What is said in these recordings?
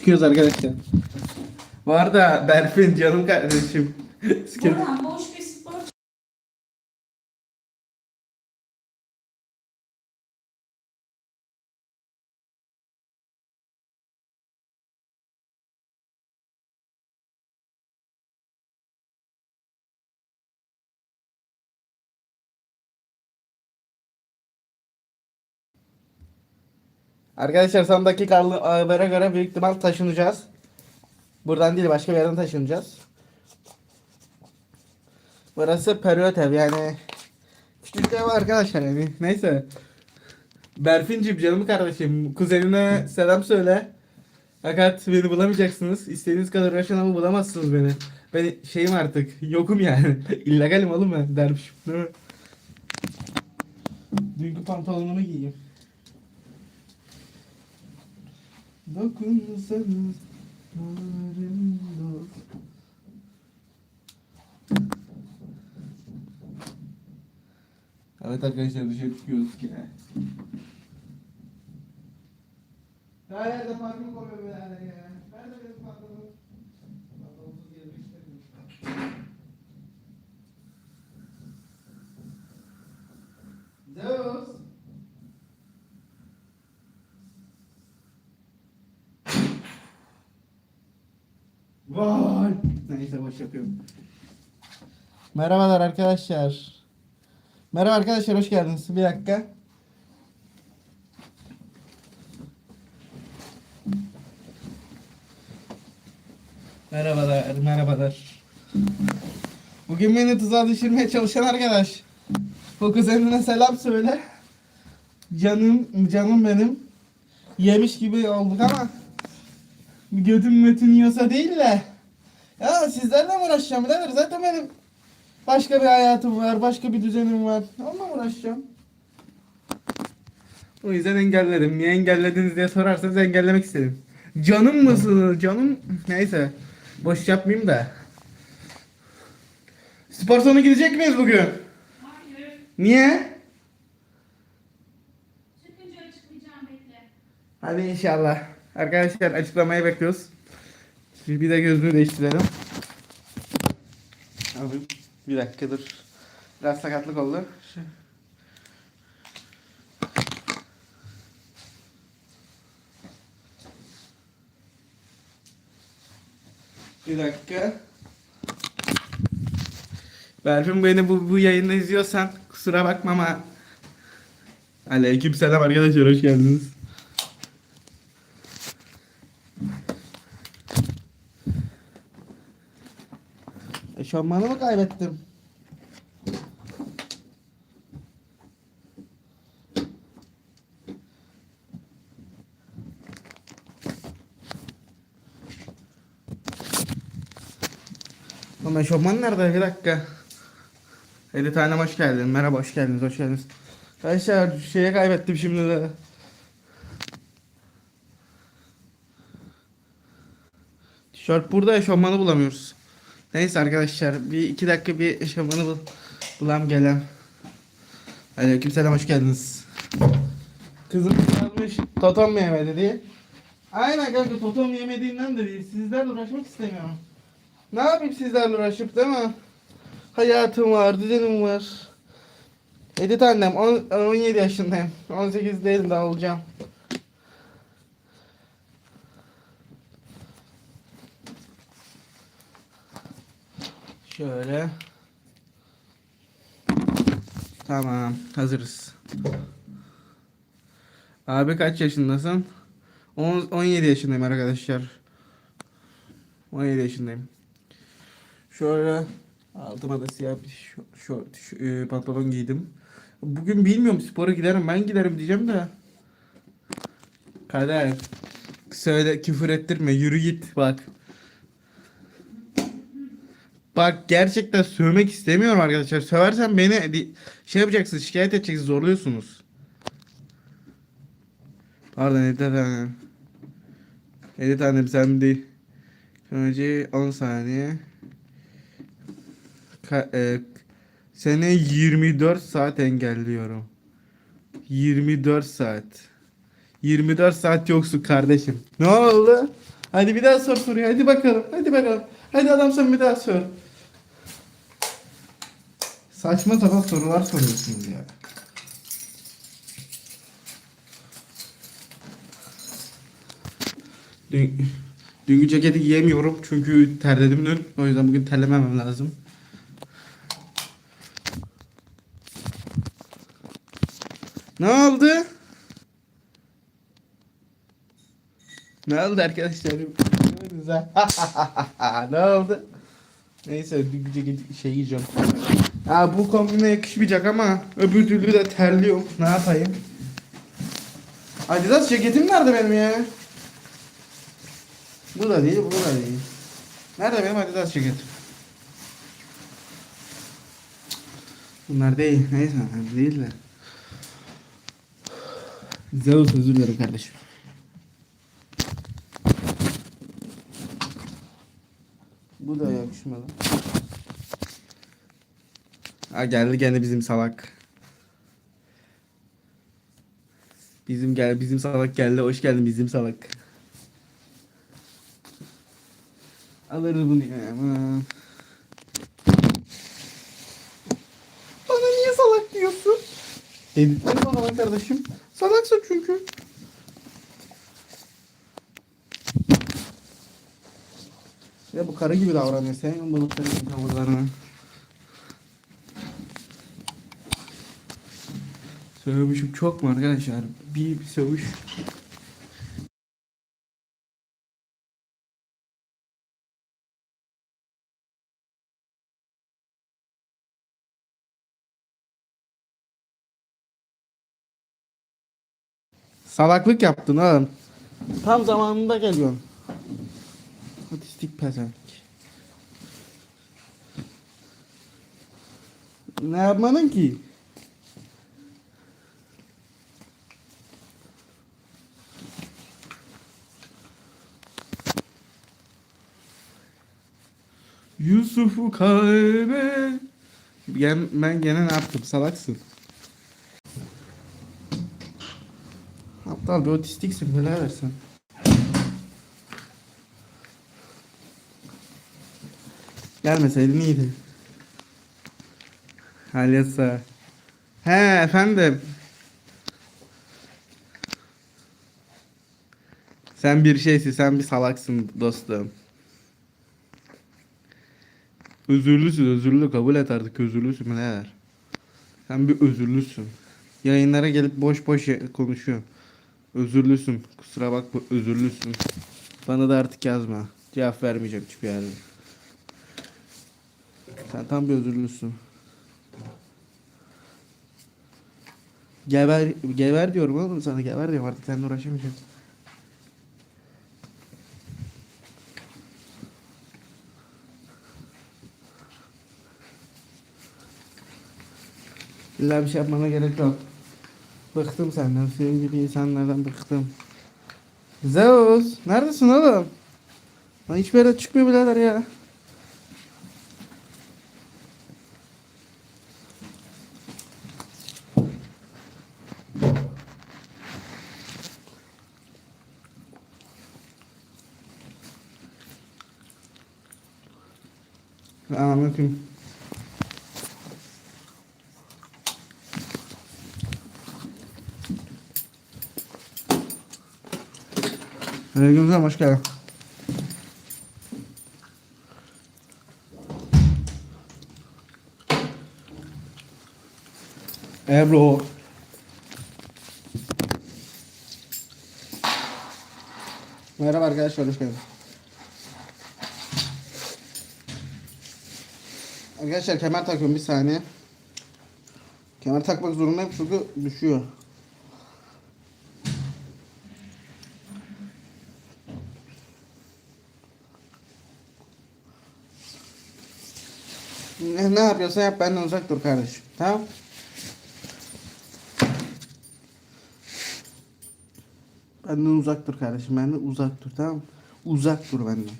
Çıkıyoruz arkadaşlar. Bu arada Berfin canım kardeşim. Sıkıntı- Burhan Arkadaşlar son dakikalara göre büyük ihtimal taşınacağız. Buradan değil başka bir yerden taşınacağız. Burası periyot ev yani. Küçük ev arkadaşlar yani. Neyse. Berfin'cim canım kardeşim. Kuzenine selam söyle. Fakat beni bulamayacaksınız. İstediğiniz kadar uğraşın ama bulamazsınız beni. Ben şeyim artık. Yokum yani. İllegalim oğlum ben dermişim. Değil mi? Dünkü pantolonumu giyeyim. Dokunsanız narım dok. Evet arkadaşlar dışarı çıkıyoruz yine. Her yerde parfüm koyuyor böyle ya. Nerede benim pantolonum? Pantolonsuz gezmek istemiyorum. Zeus. Vay. Neyse boş yapıyorum. Merhabalar arkadaşlar. Merhaba arkadaşlar hoş geldiniz. Bir dakika. Merhabalar, merhabalar. Bugün beni tuzağa düşürmeye çalışan arkadaş. Bu kuzenine selam söyle. Canım, canım benim. Yemiş gibi olduk ama götüm mötün yiyorsa değil de. Ya sizlerle mi uğraşacağım birader? Zaten benim başka bir hayatım var, başka bir düzenim var. Onunla mı uğraşacağım? O yüzden engelledim. Niye engellediniz diye sorarsanız engellemek istedim. Canım mısınız? Canım neyse. Boş yapmayayım da. Spor salonu gidecek miyiz bugün? Hayır. Niye? Çıkınca açıklayacağım bekle. Hadi inşallah. Arkadaşlar açıklamayı bekliyoruz. Bir de gözünü değiştirelim. Abi bir dakika dur. Biraz sakatlık oldu. Şu- Bir dakika. Berfin beni bu, bu yayını izliyorsan kusura bakma ama Aleyküm selam arkadaşlar hoş geldiniz. Eşofmanı mı kaybettim? Oğlum eşofman nerede? Bir dakika. Edit Hanım hoş geldin. Merhaba hoş geldiniz. Hoş geldiniz. Arkadaşlar şeye kaybettim şimdi de. Tişört burada eşofmanı bulamıyoruz. Neyse arkadaşlar bir iki dakika bir eşofmanı bul bulam gelen. Aleyküm selam hoş geldiniz. Kızım yazmış totom yemedi diye. Aynen kanka totom yemediğinden de değil. Sizlerle uğraşmak istemiyorum. Ne yapayım sizlerle uğraşıp değil mi? Hayatım var, düzenim var. Edit annem, on- 17 yaşındayım. 18 değilim daha olacağım. Şöyle. Tamam, hazırız. Abi kaç yaşındasın? 10, 17 yaşındayım arkadaşlar. 17 yaşındayım. Şöyle altıma da siyah bir şo- şort, şu- e, pantolon giydim. Bugün bilmiyorum spora giderim ben giderim diyeceğim de. Kader. Söyle küfür ettirme yürü git bak. Bak gerçekten sövmek istemiyorum arkadaşlar. Söversen beni şey yapacaksınız şikayet edeceksiniz zorluyorsunuz. Pardon Edith Hanım. Edith Hanım sen değil. Önce 10 saniye. Ka- e, seni 24 saat engelliyorum. 24 saat. 24 saat yoksun kardeşim. Ne oldu? Hadi bir daha sor soruyu. Hadi bakalım. Hadi bakalım. Hadi adam sen bir daha sor. Saçma sapan sorular soruyorsunuz ya. Dün, dünkü ceketi giyemiyorum çünkü terledim dün. O yüzden bugün terlememem lazım. Ne oldu? Ne oldu arkadaşlar? ne oldu? Neyse dünkü ceketi şey giyeceğim. Ha bu kombine yakışmayacak ama öbür türlü de terliyorum. Ne yapayım? Adidas ceketim nerede benim ya? Bu da değil, bu da değil. Nerede benim Adidas ceketim? Bunlar değil. Neyse, değil de. Zeus özür dilerim kardeşim. Bu da yakışmadı. Ha geldi gene bizim salak. Bizim gel bizim salak geldi. Hoş geldin bizim salak. Alırız bunu ya. aman. Bana niye salak diyorsun? Dediklerim o zaman kardeşim. Salaksın çünkü. Ya bu karı gibi davranıyor. Senin balıkların tavırlarına. Sövmüşüm çok mu arkadaşlar? Bir, sövüş. Salaklık yaptın oğlum. Tam zamanında geliyorsun. Otistik pezevenk. Ne yapmadın ki? Yusuf'u kalbe ben, ben gene ne yaptım salaksın. Aptal bir otistiksin bile versen. Gelmeseydin iyiydi. Halyasa. He efendim. Sen bir şeysin, sen bir salaksın dostum. Özürlüsün, özürlü kabul et artık özürlüsün neler. Sen bir özürlüsün. Yayınlara gelip boş boş konuşuyorsun. Özürlüsün. Kusura bakma özürlüsün. Bana da artık yazma. Cevap vermeyeceğim hiçbir yerde. Sen tam bir özürlüsün. Geber, geber diyorum oğlum sana geber diyorum artık seninle uğraşamayacağım. İlla bir şey yapmana gerek yok. Bıktım senden. Senin gibi insanlardan bıktım. Zeus. Neredesin oğlum? Lan hiçbir yere çıkmıyor birader ya. Anlatayım. Aleykümselam hoş geldin. Ebro. Merhaba arkadaşlar hoş geldin. Arkadaşlar kemer takıyorum bir saniye. Kemer takmak zorundayım çünkü düşüyor. Ne, ne yapıyorsan yap benden uzak dur kardeşim. Tamam? Benden uzak dur kardeşim. Benden uzak dur tamam? Uzak dur benden.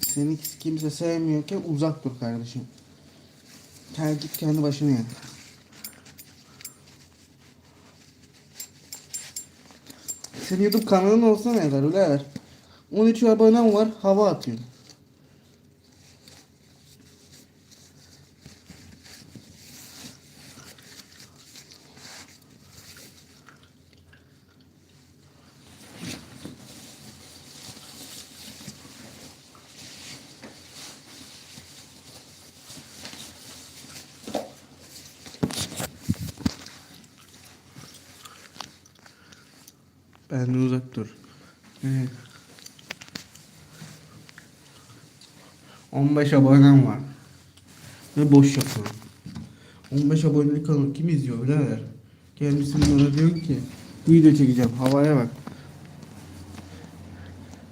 Seni kimse sevmiyorken uzak dur kardeşim. Gel git kendi başına ya. Senin YouTube kanalın olsa ne kadar öyle ver. 13 abonem var. Hava atıyorum. Benden uzak dur. Evet. 15 abonem var. Ve boş yapıyorum. 15 abonelik kanal kim izliyor birader? Gelmişsin bana diyorsun ki video çekeceğim havaya bak.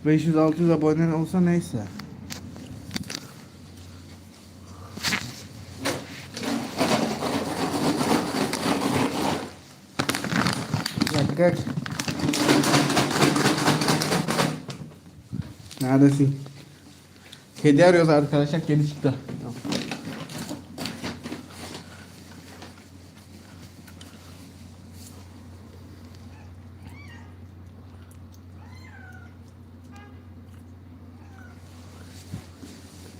500-600 abonen olsa neyse. Bak kaç. Neredesin? Kedi arıyoruz arkadaşlar. Kedi çıktı. Tamam.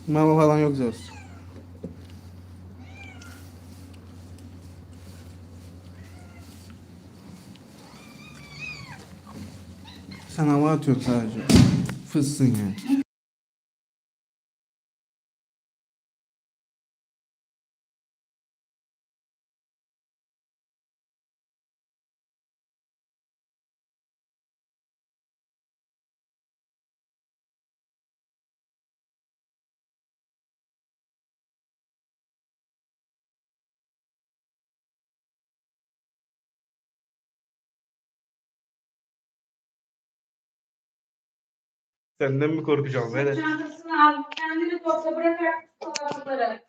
Mama falan yok Zeus. Sen hava atıyorsun sadece. facinho. Senden mi korkacağım? Çantasını al. Kendini topla bırak artık fotoğrafları.